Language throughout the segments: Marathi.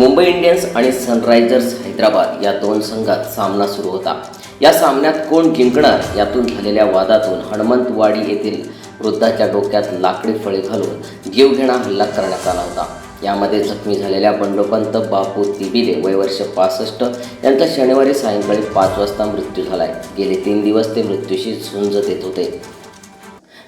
मुंबई इंडियन्स आणि सनरायझर्स हैदराबाद या दोन संघात सामना सुरू होता. या सामन्यात कोण जिंकणार यातून झालेल्या वादातून हनुमंतवाडी येथील वृद्धाच्या डोक्यात लाकडी फळे घालून जीवघेणा हल्ला करण्यात आला होता. यामध्ये जखमी झालेल्या बंडोपंत बापू तिबिले वय वर्ष पासष्ट यांचा शनिवारी सायंकाळी पाच वाजता मृत्यू झालाय. गेले तीन दिवस ते मृत्यूशी झुंज देत होते.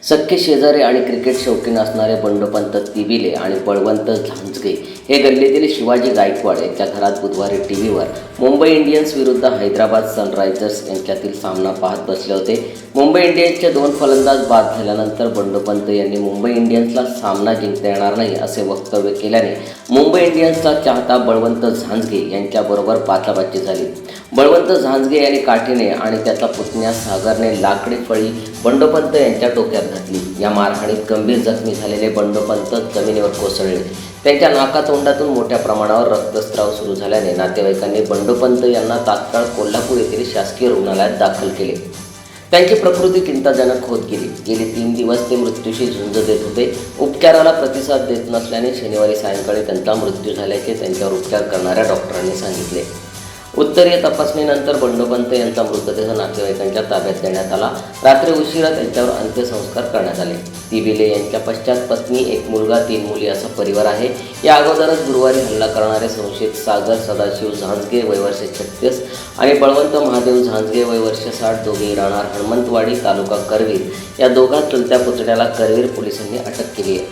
सख्खे शेजारी आणि क्रिकेट शौकीन असणारे बंडोपंत तिबिले आणि बळवंत झांजगे हे गल्लीतील शिवाजी गायकवाड यांच्या घरात बुधवारी टी व्हीवर मुंबई इंडियन्स विरुद्ध हैदराबाद सनरायझर्स यांच्यातील सामना पाहत बसले होते. मुंबई इंडियन्सचे दोन फलंदाज बाद झाल्यानंतर बंडोपंत यांनी मुंबई इंडियन्सला सामना जिंकता येणार नाही असे वक्तव्य केल्याने मुंबई इंडियन्सचा चाहता बळवंत झांजगे यांच्याबरोबर बाचाबाची झाली. बळवंत झांजगे यांनी काठीने आणि त्याचा पुतण्या सागरने लाकडी फळी बंडोपंत यांच्या डोक्यात घातली. या मारहाणीत गंभीर जखमी झालेले बंडोपंत जमिनीवर कोसळले. त्यांच्या नाकातोंडातून मोठ्या प्रमाणावर रक्तस्राव सुरू झाल्याने नातेवाईकांनी बंडोपंत यांना तात्काळ कोल्हापूर येथील शासकीय रुग्णालयात दाखल केले. त्यांची प्रकृती चिंताजनक होत गेली. गेले तीन दिवस ते मृत्यूशी झुंज देत होते. उपचाराला प्रतिसाद देत नसल्याने शनिवारी सायंकाळी त्यांचा मृत्यू झाल्याचे त्यांच्यावर उपचार करणाऱ्या डॉक्टरांनी सांगितले. उत्तरीय तपासणीनंतर बंडोपंत यांचा मृतदेह नातेवाईकांच्या ताब्यात देण्यात आला. रात्री उशिरा त्यांच्यावर अंत्यसंस्कार करण्यात आले. तिबिले यांच्या पश्चात पत्नी एक मुलगा तीन मुली असा परिवार आहे. या अगोदरच गुरुवारी हल्ला करणारे संशयित सागर सदाशिव झांजगे वयवर्ष छत्तीस आणि बळवंत महादेव झांजगे वयवर्ष साठ दोघे राहणार हनुमंतवाडी तालुका करवीर. या दोघा चुलत्या पुतळ्याला करवीर पोलिसांनी अटक केली आहे.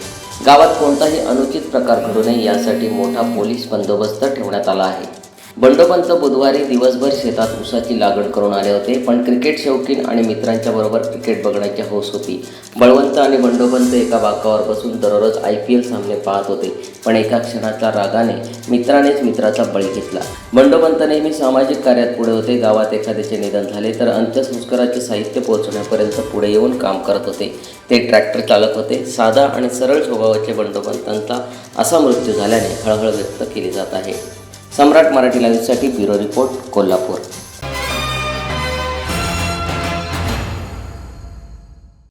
गावात कोणताही अनुचित प्रकार घडू नये यासाठी मोठा पोलीस बंदोबस्त ठेवण्यात आला आहे. बंडोपंत बुधवारी दिवसभर शेतात ऊसाची लागण करून आले होते पण क्रिकेट शौकीन आणि मित्रांच्या बरोबर क्रिकेट बघण्याची हौस होती. बळवंत आणि बंडोपंत एका बाकावर बसून दररोज आय पी एल सामने पाहत होते पण एका क्षणाच्या रागाने मित्रानेच मित्राचा बळी घेतला. बंडोपंत नेहमी सामाजिक कार्यात पुढे होते गावात एखाद्याचे निधन झाले तर अंत्यसंस्काराचे साहित्य पोहोचवण्यापर्यंत पुढे येऊन काम करत होते. ते ट्रॅक्टर चालक होते. साधा आणि सरळ स्वभावाचे बंडोपंतांचा असा मृत्यू झाल्याने हळहळ व्यक्त केली जात आहे. सम्राट मराठी लाईव्हसाठी ब्युरो रिपोर्ट कोल्हापूर.